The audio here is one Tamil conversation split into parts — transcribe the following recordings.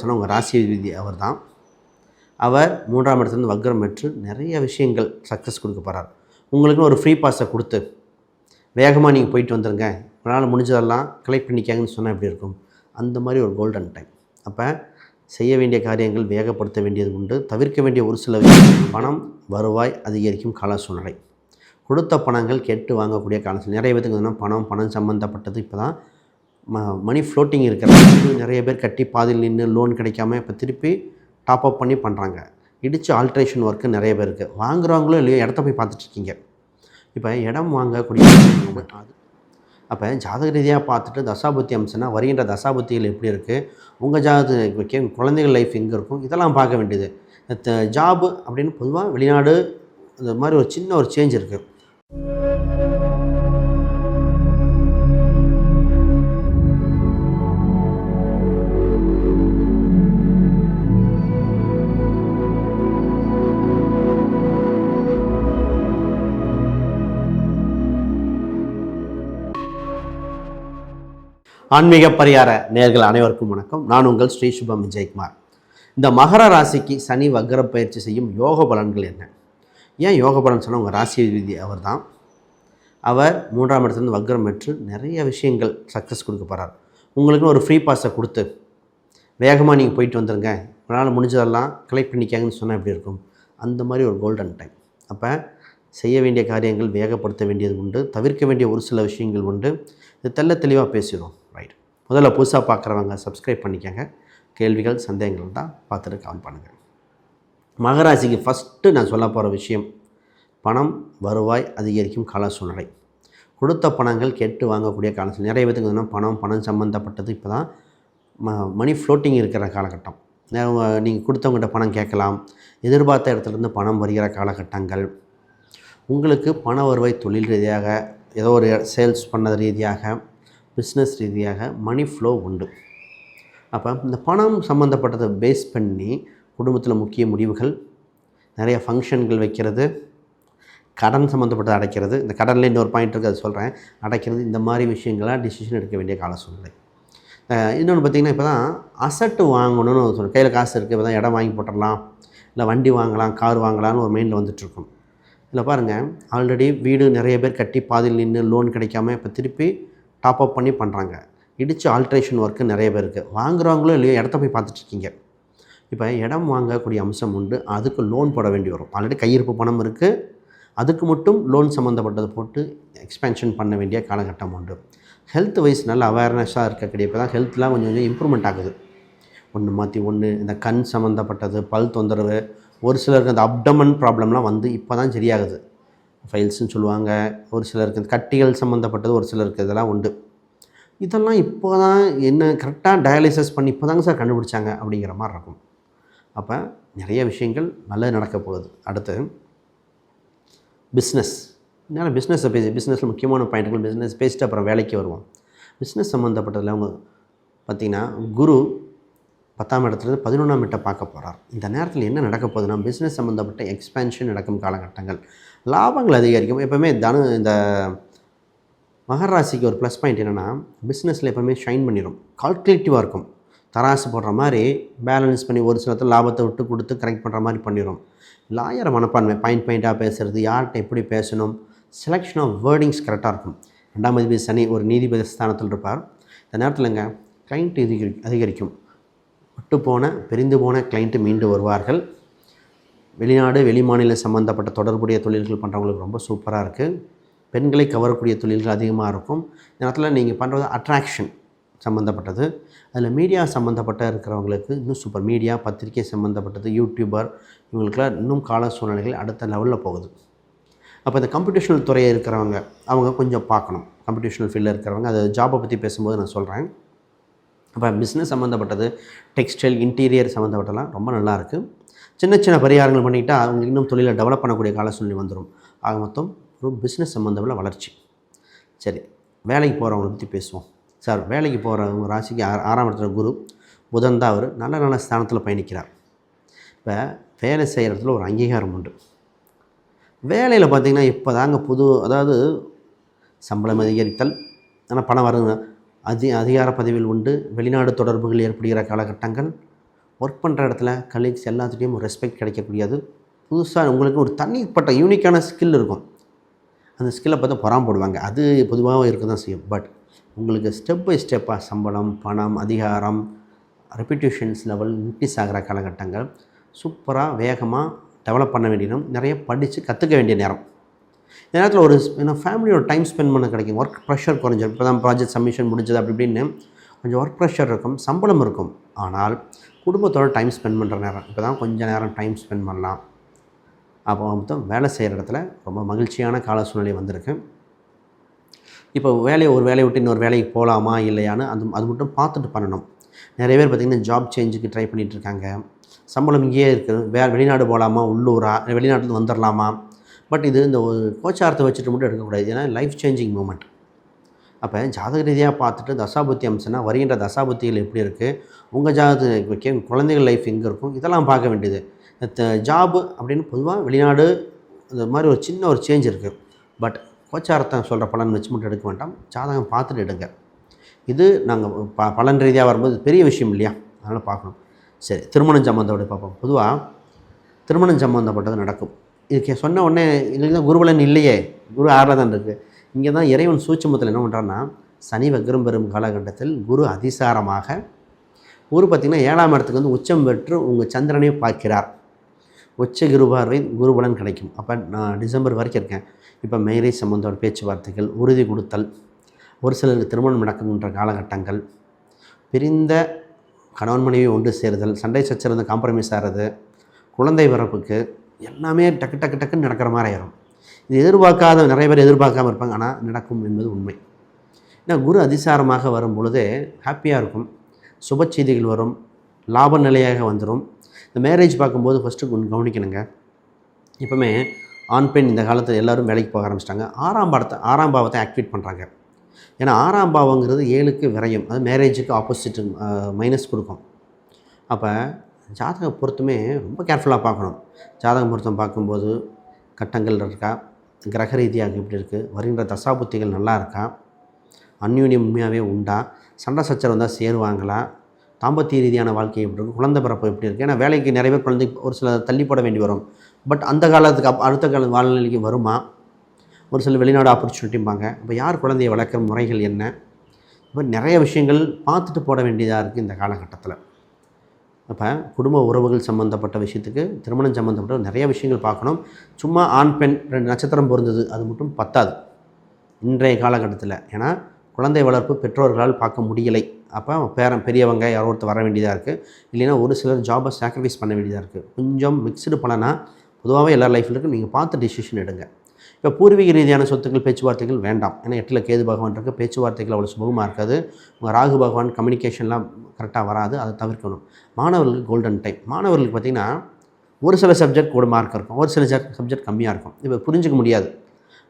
சொன்னால் உங்கள் ராசி விதி அவர் தான் அவர் மூன்றாம் இடத்துலேருந்து வக்ரம் பெற்று நிறைய விஷயங்கள் சக்ஸஸ் கொடுக்க போகிறார் உங்களுக்குன்னு ஒரு ஃப்ரீ பாஸை கொடுத்து வேகமாக நீங்கள் போயிட்டு வந்துடுங்க உங்களால் முடிஞ்சதெல்லாம் கலெக்ட் பண்ணிக்காங்கன்னு சொன்னால் எப்படி இருக்கும்? அந்த மாதிரி ஒரு கோல்டன் டைம் அப்போ செய்ய வேண்டிய காரியங்கள் வேகப்படுத்த வேண்டியது உண்டு. தவிர்க்க வேண்டிய ஒரு சில பணம் வருவாய் அதிகரிக்கும் கால சூழ்நிலை கொடுத்த பணங்கள் கெட்டு வாங்கக்கூடிய கால சூழ்நிலை நிறைய பேருக்கு பணம் பணம் சம்மந்தப்பட்டது இப்போ தான் ம மணி ஃப்ளோட்டிங் இருக்கிறது நிறைய பேர் கட்டி பாதியில் நின்று லோன் கிடைக்காம இப்போ திருப்பி டாப் அப் பண்ணி பண்ணுறாங்க இடித்து ஆல்ட்ரேஷன் ஒர்க்கு நிறைய பேர் இருக்குது வாங்குறவங்களோ இல்லையோ இடத்த போய் பார்த்துட்ருக்கீங்க இப்போ இடம் வாங்கக்கூடிய அது அப்போ ஜாதக ரீதியாக பார்த்துட்டு தசாபுத்தி அம்சம்னா வருகின்ற தசாபுத்திகள் எப்படி இருக்குது உங்கள் ஜாதக குழந்தைகள் லைஃப் எங்கே இருக்கும்? இதெல்லாம் பார்க்க வேண்டியது. ஜாபு அப்படின்னு பொதுவாக வெளிநாடு இந்த மாதிரி ஒரு சின்ன ஒரு சேஞ்ச் இருக்குது ஆன்மீக பரிகார நேர்கள் அனைவருக்கும் வணக்கம். நான் உங்கள் ஸ்ரீ சுபம் விஜயகுமார். இந்த மகர ராசிக்கு சனி வக்ர பயிற்சி செய்யும் யோக பலன்கள் என்ன? ஏன் யோக பலன் சொன்னால் உங்கள் ராசி விதி அவர் தான் அவர் மூன்றாம் இடத்துலேருந்து வக்ரம் பெற்று நிறைய விஷயங்கள் சக்ஸஸ் கொடுக்க போகிறார் உங்களுக்குன்னு ஒரு ஃப்ரீ பாஸை கொடுத்து வேகமாக நீங்கள் போயிட்டு வந்துடுங்க உங்களால் முடிஞ்சதெல்லாம் கலெக்ட் பண்ணிக்காங்கன்னு சொன்னால் எப்படி இருக்கும்? அந்த மாதிரி ஒரு கோல்டன் டைம் அப்போ செய்ய வேண்டிய காரியங்கள் வேகப்படுத்த வேண்டியது உண்டு. தவிர்க்க வேண்டிய ஒரு சில விஷயங்கள் உண்டு. இது தெள்ள தெளிவாக பேசிடுவோம். முதல்ல புதுசாக பார்க்குறவங்க சப்ஸ்கிரைப் பண்ணிக்கோங்க. கேள்விகள் சந்தேகங்கள் தான் பார்த்துட்டு கமெண்ட் பண்ணுங்கள் மகராசிக்கு ஃபஸ்ட்டு நான் சொல்ல போகிற விஷயம் பணம் வருவாய் அதிகரிக்கும் கால சூழ்நிலை. கொடுத்த பணங்கள் கெட்டு வாங்கக்கூடிய கால சூழ்நிலை. நிறைய பேத்துக்கு பணம் பணம் சம்மந்தப்பட்டது இப்போ தான் ம மணி ஃப்ளோட்டிங் இருக்கிற காலகட்டம். நீங்கள் கொடுத்தவங்ககிட்ட பணம் கேட்கலாம். எதிர்பார்த்த இடத்துலேருந்து பணம் வருகிற காலகட்டங்கள். உங்களுக்கு பண வருவாய் தொழில் ரீதியாக ஏதோ ஒரு சேல்ஸ் பண்ணது ரீதியாக பிஸ்னஸ் ரீதியாக மணி ஃப்ளோ உண்டு. அப்போ இந்த பணம் சம்மந்தப்பட்டதை பேஸ் பண்ணி குடும்பத்தில் முக்கிய முடிவுகள் நிறைய ஃபங்க்ஷன்கள் வைக்கிறது கடன் சம்மந்தப்பட்டதை அடைக்கிறது. இந்த கடனில் இன்னொரு பாயிண்ட் இருக்குது அது சொல்கிறேன் அடைக்கிறது இந்த மாதிரி விஷயங்களாக டிசிஷன் எடுக்க வேண்டிய கால சூழ்நிலை இன்னொன்று பார்த்திங்கன்னா இப்போ தான் அசட்டு வாங்கணும்னு சொல்லணும் கையில் காசு இருக்குது இப்போ தான் இடம் வாங்கி போட்டுடலாம். இல்லை வண்டி வாங்கலாம் கார் வாங்கலாம்னு ஒரு மைண்டில் வந்துட்டுருக்கும். இல்லை பாருங்கள் ஆல்ரெடி வீடு நிறைய பேர் கட்டி பாதியில் நின்று லோன் கிடைக்காம இப்போ திருப்பி டாப் அப் பண்ணி பண்ணுறாங்க இடித்து ஆல்ட்ரேஷன் ஒர்க்கு நிறைய பேர் இருக்குது வாங்குறவங்களோ இல்லையோ இடத்த போய் பார்த்துட்ருக்கீங்க இப்போ இடம் வாங்கக்கூடிய அம்சம் உண்டு. அதுக்கு லோன் போட வேண்டி வரும். ஆல்ரெடி கையிருப்பு பணம் இருக்குது அதுக்கு மட்டும் லோன் சம்மந்தப்பட்டதை போட்டு எக்ஸ்பென்ஷன் பண்ண வேண்டிய காலகட்டம் உண்டு. ஹெல்த் வைஸ் நல்ல அவேர்னஸாக இருக்கக்கூடிய இப்போ தான் ஹெல்த்லாம் கொஞ்சம் கொஞ்சம் இம்ப்ரூவ்மெண்ட் ஆகுது. ஒன்று மாற்றி ஒன்று இந்த கண் சம்மந்தப்பட்டது பல் தொந்தரவு ஒரு சிலருக்கு அந்த அப்டமன் ப்ராப்ளம்லாம் வந்து இப்போ தான் சரியாகுது. ஃபைல்ஸ்ன்னு சொல்லுவாங்க. ஒரு சிலருக்கு இந்த கட்டிகள் சம்மந்தப்பட்டது ஒரு சிலருக்கு இதெல்லாம் உண்டு. இதெல்லாம் இப்போ தான் என்ன கரெக்டாக டயாலிசிஸ் பண்ணி இப்போ தாங்க சார் கண்டுபிடிச்சாங்க அப்படிங்கிற மாதிரி இருக்கும். அப்போ நிறைய விஷயங்கள் நல்லது நடக்க போகுது. அடுத்து பிஸ்னஸ் என்னால் பிஸ்னஸை பேசி பிஸ்னஸில் முக்கியமான பாயிண்ட்டுகள் பிஸ்னஸ் பேசிட்டு அப்புறம் வேலைக்கு வருவோம். பிஸ்னஸ் சம்மந்தப்பட்டதில் அவங்க பார்த்திங்கன்னா குரு பத்தாம் இடத்துலேருந்து பதினொன்றாம் இடத்தை பார்க்க போகிறார் இந்த நேரத்தில் என்ன நடக்க போகுதுன்னா பிஸ்னஸ் சம்மந்தப்பட்ட எக்ஸ்பென்ஷன் நடக்கும் காலகட்டங்கள். லாபங்கள் அதிகரிக்கும். எப்போவுமே தனு இந்த மகராசிக்கு ஒரு ப்ளஸ் பாயிண்ட் என்னென்னா பிஸ்னஸில் எப்போவுமே ஷைன் பண்ணிடும் கால்குலேட்டிவாக இருக்கும். தராசு போடுற மாதிரி பேலன்ஸ் பண்ணி ஒரு சிலத்தில் லாபத்தை விட்டு கொடுத்து கரெக்ட் பண்ணுற மாதிரி பண்ணிடும் லாயர் மனப்பான்மை பாயிண்ட் பாயிண்ட்டாக பேசுகிறது யார்கிட்ட எப்படி பேசணும்? செலெக்ஷன் ஆஃப் வேர்டிங்ஸ் கரெக்டாக இருக்கும். ரெண்டாம் அதிபதி சனி ஒரு நீதிபதி ஸ்தானத்தில் இருப்பார். இந்த நேரத்தில்ங்க கிளைண்ட் அதிகரி அதிகரிக்கும். பட்டுப்போன பிரிந்து போன கிளைண்ட்டு மீண்டு வருவார்கள். வெளிநாடு வெளிமாநில சம்மந்தப்பட்ட தொடர்புடைய தொழில்கள் பண்ணுறவங்களுக்கு ரொம்ப சூப்பராக இருக்குது பெண்களை கவரக்கூடிய தொழில்கள் அதிகமாக இருக்கும். இந்த நேரத்தில் நீங்கள் பண்ணுறது அட்ராக்ஷன் சம்மந்தப்பட்டது அதில் மீடியா சம்மந்தப்பட்ட இருக்கிறவங்களுக்கு இன்னும் சூப்பர் மீடியா பத்திரிகை சம்மந்தப்பட்டது யூடியூபர் இவங்களுக்குலாம் இன்னும் கால சூழ்நிலைகள் அடுத்த லெவலில் போகுது. அப்போ இந்த கம்ப்யூட்டேஷனல் துறையை இருக்கிறவங்க அவங்க கொஞ்சம் பார்க்கணும். கம்ப்யூட்டேஷனல் ஃபீல்டில் இருக்கிறவங்க அது ஜாபை பற்றி பேசும்போது நான் சொல்கிறேன் அப்போ பிஸ்னஸ் சம்மந்தப்பட்டது டெக்ஸ்டைல் இன்டீரியர் சம்மந்தப்பட்டலாம் ரொம்ப நல்லாயிருக்கு. சின்ன சின்ன பரிகாரங்கள் பண்ணிக்கிட்டால் அவங்க இன்னும் தொழிலை டெவலப் பண்ணக்கூடிய கால சூழ்நிலை வந்துடும். ஆக மொத்தம் ஒரு பிஸ்னஸ் சம்மந்தப்பட்ட வளர்ச்சி. சரி வேலைக்கு போகிறவங்களை பற்றி பேசுவோம். சார் வேலைக்கு போகிறவங்க ராசிக்கு ஆ ஆறாம் இடத்துல குரு. புதன் தான் அவர். நல்ல நல்ல ஸ்தானத்தில் பயணிக்கிறார். இப்போ வேலை செய்கிற இடத்துல ஒரு அங்கீகாரம் உண்டு. வேலையில் பார்த்திங்கன்னா இப்போ தாங்க புது அதாவது சம்பளம் அதிகரித்தல் ஆனால் பணம் வருங்க அதி அதிகார பதவியில் உண்டு. வெளிநாடு தொடர்புகள் ஏற்படுகிற காலகட்டங்கள் ஒர்க் பண்ணுற இடத்துல கலீக்ஸ் எல்லாத்துலேயும் ஒரு ரெஸ்பெக்ட் கிடைக்கக்கூடியது. புதுசாக உங்களுக்கு ஒரு தனிப்பட்ட யூனிக்கான ஸ்கில் இருக்கும். அந்த ஸ்கில்லை பார்த்து பொறாம போடுவாங்க அது பொதுவாக இருக்க தான் செய்யும். பட் உங்களுக்கு ஸ்டெப் பை ஸ்டெப்பாக சம்பளம் பணம் அதிகாரம் ரெப்யூட்டேஷன்ஸ் லெவல் இன்க்ரீஸ் ஆகிற காலகட்டங்கள் சூப்பராக வேகமாக டெவலப் பண்ண வேண்டிய நேரம் நிறைய படித்து கற்றுக்க வேண்டிய நேரம். இந்த நேரத்தில் ஒரு ஏன்னா ஃபேமிலியோட டைம் ஸ்பெண்ட் பண்ண கிடைக்கும். ஒர்க் ப்ரெஷர் குறைஞ்சிரும். இப்போ தான் ப்ராஜெக்ட் சப்மிஷன் முடிஞ்சது அப்படி இப்படின்னு கொஞ்சம் ஒர்க் ப்ரெஷர் இருக்கும் சம்பளம் இருக்கும். ஆனால் குடும்பத்தோட டைம் ஸ்பெண்ட் பண்ணுற நேரம் இப்போ தான் கொஞ்சம் நேரம் டைம் ஸ்பெண்ட் பண்ணலாம். அப்போ மொத்தம் வேலை செய்கிற இடத்துல ரொம்ப மகிழ்ச்சியான கால சூழ்நிலை வந்திருக்கு. இப்போ வேலையை ஒரு வேலையை விட்டு இன்னொரு வேலைக்கு போகலாமா இல்லையான்னு அது அது மட்டும் பார்த்துட்டு பண்ணணும். நிறைய பேர் பார்த்திங்கன்னா ஜாப் சேஞ்சுக்கு ட்ரை பண்ணிகிட்டு இருக்காங்க. சம்பளம் இங்கேயே இருக்குது வே வெளிநாடு போகலாமா உள்ளூரா வெளிநாட்டில் வந்துடலாமா பட் இது இந்த ஒரு கோச்சாரத்தை வச்சுட்டு மட்டும் எடுக்கக்கூடாது. ஏன்னா லைஃப் சேஞ்சிங் மூமெண்ட் அப்போ ஜாதக ரீதியாக பார்த்துட்டு தசாபுத்தி அம்சம்னா வருகின்ற தசாபுத்திகள் எப்படி இருக்குது உங்கள் ஜாதகத்துக்கு குழந்தைகள் லைஃப் எங்கே இருக்கும்? இதெல்லாம் பார்க்க வேண்டியது. ஜாபு அப்படின்னு பொதுவாக வெளிநாடு இந்த மாதிரி ஒரு சின்ன ஒரு சேஞ்ச் இருக்குது பட் கோச்சாரத்தை சொல்கிற பலன் வச்சு மட்டும் எடுக்க வேண்டாம். ஜாதகம் பார்த்துட்டு எடுங்க. இது நாங்கள் ப பலன் ரீதியாக வரும்போது பெரிய விஷயம் இல்லையா? அதனால் பார்க்கணும். சரி திருமணம் சம்மந்தப்பட்ட பார்ப்போம். பொதுவாக திருமணம் சம்மந்தப்பட்டது நடக்கும். இதுக்கு சொன்ன உடனே எங்களுக்கு தான் குருபலன் இல்லையே. குரு ஆறில் தான் இருக்குது இங்கே தான் இறைவன் சூட்சமத்தில் என்ன பண்ணுறான்னா சனி வக்ரம் பெறும் காலகட்டத்தில் குரு அதிசாரமாக குரு பார்த்திங்கன்னா ஏழாம் இடத்துக்கு வந்து உச்சம் பெற்று உங்கள் சந்திரனை பார்க்கிறார். உச்ச குருபார்வை குருபலன் கிடைக்கும். அப்போ நான் டிசம்பர் வரைக்கும் இருக்கேன். இப்போ மேரேஜ் சம்பந்தோட பேச்சுவார்த்தைகள் உறுதி கொடுத்தல் ஒரு சிலருக்கு திருமணம் நடக்குன்ற காலகட்டங்கள் பிரிந்த கணவன் மனைவி ஒன்று சேருதல் சண்டை சச்சரவு காம்ப்ரமைஸ் ஆகிறது குழந்தை பிறப்புக்கு எல்லாமே டக்கு டக்கு டக்குன்னு நடக்கிற மாதிரி ஆயிரும். இது எதிர்பார்க்காத நிறைய பேர் எதிர்பார்க்காம இருப்பாங்க. ஆனால் நடக்கும் என்பது உண்மை. ஏன்னா குரு அதிசாரமாக வரும் பொழுது ஹாப்பியாக இருக்கும். சுப செய்திகள் வரும். லாப நிலையாக வந்துடும் இந்த மேரேஜ் பார்க்கும்போது ஃபஸ்ட்டு கவனிக்கணுங்க. எப்போவுமே ஆண் பெண் இந்த காலத்தில் எல்லோரும் வேலைக்கு போக ஆரம்பிச்சிட்டாங்க. ஆறாம் பாவத்தை ஆறாம் பாவத்தை ஆக்டிவேட் பண்ணுறாங்க ஏன்னா ஆறாம் பாவங்கிறது ஏழுக்கு விரையும். அது மேரேஜுக்கு ஆப்போசிட் மைனஸ் கொடுக்கும். அப்போ ஜாதக பொருத்தமே ரொம்ப கேர்ஃபுல்லாக பார்க்கணும். ஜாதக பொருத்தம் பார்க்கும்போது கட்டங்கள் இருக்கா? கிரக ரீதியாக எப்படி இருக்குது வருகின்ற தசாபுத்திகள் நல்லா இருக்கா? அந்யூன்யம் உண்மையாகவே உண்டா? சண்டை சச்சரவு வந்தால் சேருவாங்களா? தாம்பத்திய ரீதியான வாழ்க்கை எப்படி இருக்கும் குழந்தை பிறப்பு எப்படி இருக்குது ஏன்னா வேலைக்கு நிறைய பேர் குழந்தை ஒரு சில தள்ளி போட வேண்டி வரும். பட் அந்த காலத்துக்கு அப் அடுத்த கால வாழ்நிலைக்கு வருமா? ஒரு சில வெளிநாடு ஆப்பர்ச்சுனிட்டிம்பாங்க இப்போ யார் குழந்தையை வளர்க்குற முறைகள் என்ன? இப்போ நிறைய விஷயங்கள் பார்த்துட்டு போட வேண்டியதாக இருக்குது இந்த காலகட்டத்தில். அப்போ குடும்ப உறவுகள் சம்மந்தப்பட்ட விஷயத்துக்கு திருமணம் சம்மந்தப்பட்ட நிறைய விஷயங்கள் பார்க்கணும். சும்மா ஆண் பெண் ரெண்டு நட்சத்திரம் பொருந்தது அது மட்டும் பத்தாது. இன்றைய காலகட்டத்தில். ஏன்னா குழந்தை வளர்ப்பு பெற்றோர்களால் பார்க்க முடியலை. அப்போ பேரன் பெரியவங்க யாரோ ஒருத்தர் வர வேண்டியதாக இருக்குது. இல்லைன்னா ஒரு சிலர் ஜாபை சாக்ரிஃபைஸ் பண்ண வேண்டியதாக இருக்குது. கொஞ்சம் மிக்சடு பலனாக பொதுவாகவே எல்லா லைஃப்பில் நீங்கள் பார்த்து டிசிஷன் எடுங்க. இப்போ பூர்வீக ரீதியான சொத்துக்கள் பேச்சுவார்த்தைகள் வேண்டாம். ஏன்னா எட்டில் கேது பகவான் இருக்குது பேச்சுவார்த்தைகள் அவ்வளோ சுபமாக இருக்காது. உங்கள் ராகு பகவான் கம்யூனிகேஷன்லாம் கரெக்டாக வராது. அதை தவிர்க்கணும். மாணவர்களுக்கு கோல்டன் டைம் மாணவர்களுக்கு பார்த்திங்கன்னா ஒரு சில சப்ஜெக்ட் கூட மார்க் இருக்கும். ஒரு சில சப்ஜெக்ட் கம்மியாக இருக்கும். இப்போ புரிஞ்சிக்க முடியாது.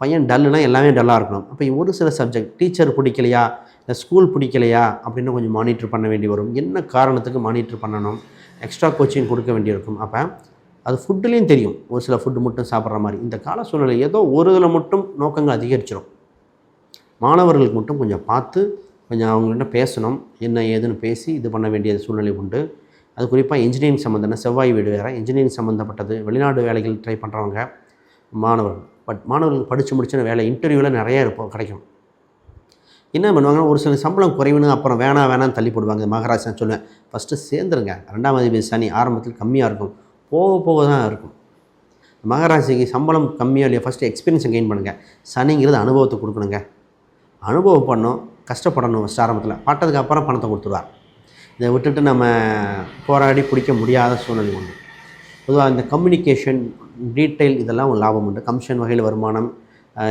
பையன் டல்லுனா எல்லாமே டல்லாக இருக்கணும். அப்போ ஒரு சில சப்ஜெக்ட் டீச்சர் பிடிக்கலையா? இல்லை ஸ்கூல் பிடிக்கலையா? அப்படின்னு கொஞ்சம் மானிட்டர் பண்ண வேண்டி வரும். என்ன காரணத்துக்கு மானிட்டர் பண்ணணும்? எக்ஸ்ட்ரா கோச்சிங் கொடுக்க வேண்டியிருக்கும். அப்போ அது ஃபுட்டுலேயும் தெரியும். ஒரு சில ஃபுட்டு மட்டும் சாப்பிட்ற மாதிரி. இந்த கால சூழ்நிலை ஏதோ ஒரு இதில் மட்டும் நோக்கங்கள் அதிகரிச்சிடும் மாணவர்களுக்கு மட்டும் கொஞ்சம் பார்த்து கொஞ்சம் அவங்கள்ட்ட பேசணும். என்ன ஏதுன்னு பேசி இது பண்ண வேண்டிய சூழ்நிலை உண்டு. அது குறிப்பாக இன்ஜினியரிங் சம்மந்தம் செவ்வாய் வீடு வேறு. இன்ஜினியரிங் சம்மந்தப்பட்டது வெளிநாடு வேலைகள் ட்ரை பண்ணுறவங்க மாணவர்கள். பட் மாணவர்கள் படித்து முடிச்சுன வேலை இன்டர்வியூவில் நிறைய இருப்போம் கிடைக்கும். என்ன பண்ணுவாங்கன்னா ஒரு சில சம்பளம் குறைவுன்னு அப்புறம் வேணாம் வேணாம்னு தள்ளி போடுவாங்க. மகாராஜா சொல்லுவேன். ஃபஸ்ட்டு சேர்ந்துருங்க. ரெண்டாம் அதிபதி சனி ஆரம்பத்தில் கம்மியாக இருக்கும். போக போக தான் இருக்கும். மகராசிக்கு சம்பளம் கம்மியாக இல்லையா ஃபஸ்ட்டு எக்ஸ்பீரியன்ஸை கெயின் பண்ணுங்கள் சனிங்கிறது அனுபவத்தை கொடுக்கணுங்க. அனுபவம் பண்ணும் கஷ்டப்படணும் ஃபஸ்ட் ஆரம்பத்தில். பட்டதுக்கு அப்புறம் பணத்தை கொடுத்துருவார். இதை விட்டுட்டு நம்ம போராடி பிடிக்க முடியாத சூழ்நிலை உண்டு. பொதுவாக இந்த கம்யூனிகேஷன் டீட்டெயில் இதெல்லாம் ஒரு லாபம் உண்டு. கமிஷன் வகையில் வருமானம்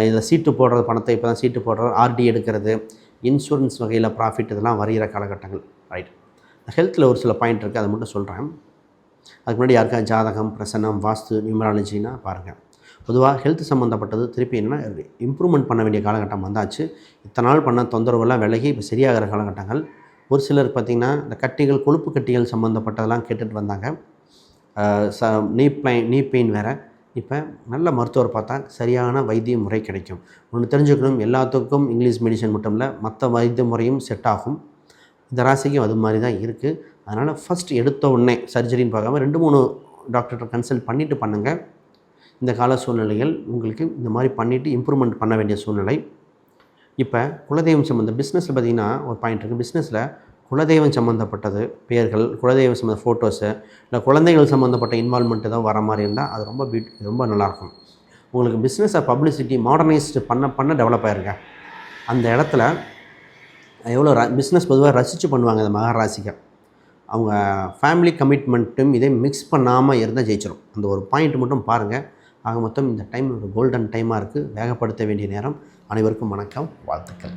இதில் சீட்டு போடுறது பணத்தை இப்போ தான் சீட்டு போடுறது ஆர்டி எடுக்கிறது இன்சூரன்ஸ் வகையில் ப்ராஃபிட் இதெல்லாம் வருகிற காலகட்டங்கள். ரைட் ஹெல்த்தில் ஒரு சில பாயிண்ட் இருக்குது அதை மட்டும் சொல்கிறேன் அதுக்கு முன்னாடி யாருக்கா ஜாதகம் பிரசன்னம் வாஸ்து நியூமராலஜினா பாருங்கள் பொதுவாக ஹெல்த் சம்மந்தப்பட்டது திருப்பி என்னென்னா இம்ப்ரூவ்மெண்ட் பண்ண வேண்டிய காலகட்டம் வந்தாச்சு. இத்தனை நாள் பண்ண தொந்தரவுலாம் விலகி இப்போ சரியாகிற காலகட்டங்கள். ஒரு சிலர் பார்த்திங்கன்னா இந்த கட்டிகள் கொழுப்பு கட்டிகள் சம்மந்தப்பட்டதெல்லாம் கேட்டுட்டு வந்தாங்க. ச நீ பெயின் நீ பெயின் வேறு. இப்போ நல்ல மருத்துவர் பார்த்தா சரியான வைத்திய முறை கிடைக்கும். ஒன்று தெரிஞ்சுக்கணும் எல்லாத்துக்கும் இங்கிலீஷ் மெடிசன் மட்டும் இல்லை மற்ற வைத்திய முறையும் செட் ஆகும். இந்த ராசிக்கும் அது மாதிரி தான் இருக்குது அதனால் ஃபஸ்ட் எடுத்த உடனே சர்ஜரின்னு பார்க்காம ரெண்டு மூணு டாக்டர்கிட்ட கன்சல்ட் பண்ணிவிட்டு பண்ணுங்கள் இந்த கால சூழ்நிலைகள் உங்களுக்கு இந்த மாதிரி பண்ணிவிட்டு இம்ப்ரூவ்மெண்ட் பண்ண வேண்டிய சூழ்நிலை. இப்போ குலதெய்வம் சம்மந்த பிஸ்னஸில் பார்த்தீங்கன்னா ஒரு பாயிண்ட் இருக்குது பிஸ்னஸில் குலதெய்வம் சம்மந்தப்பட்டது பேர்கள் குலதெய்வம் சம்மந்த ஃபோட்டோஸு இல்லை குழந்தைகள் சம்மந்தப்பட்ட இன்வால்மெண்ட் ஏதோ வர மாதிரி இருந்தால் அது ரொம்ப பியூட் ரொம்ப நல்லாயிருக்கும். உங்களுக்கு பிஸ்னஸை பப்ளிசிட்டி மாடர்னைஸ்டு பண்ண பண்ண டெவலப் ஆயிருங்க. அந்த இடத்துல எவ்வளோ ர பிஸ்னஸ் பொதுவாக ரசித்து பண்ணுவாங்க இந்த மகராசிக்கு அவங்க ஃபேமிலி கமிட்மெண்ட்டும் இதை மிக்ஸ் பண்ணாமல் இருந்தால் ஜெயிச்சிடும் அந்த ஒரு பாயிண்ட் மட்டும் பாருங்கள் ஆக மொத்தம் இந்த டைம் ஒரு கோல்டன் டைமாக இருக்குது வேகப்படுத்த வேண்டிய நேரம். அனைவருக்கும் வணக்கம். வாழ்த்துக்கள்.